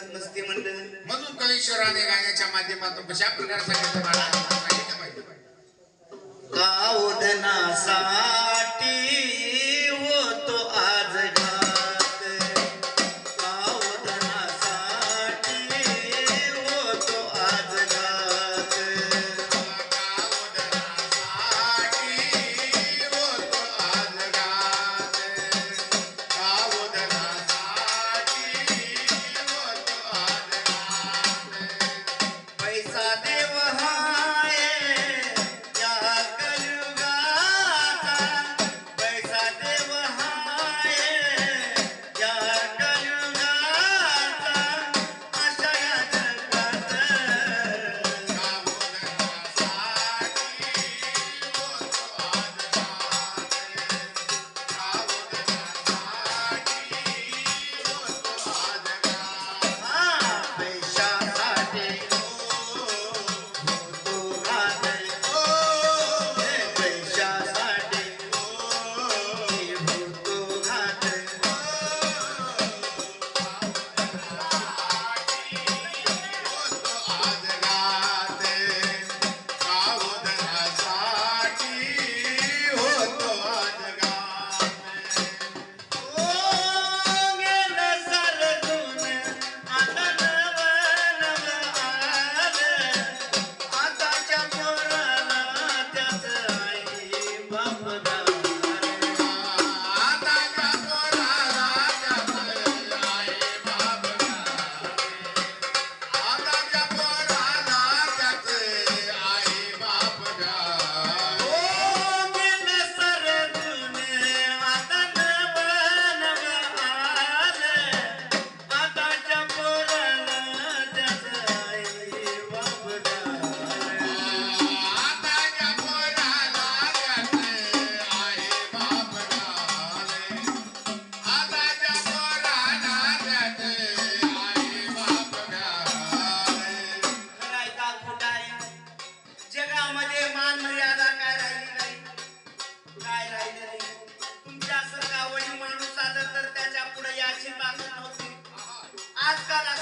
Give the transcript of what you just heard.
किंमत नसते म्हणलं. म्हणून कलेश्वराने गाण्याच्या माध्यमातून कशा प्रकारे सांगितलं मला का ओढना सा Santa Hasta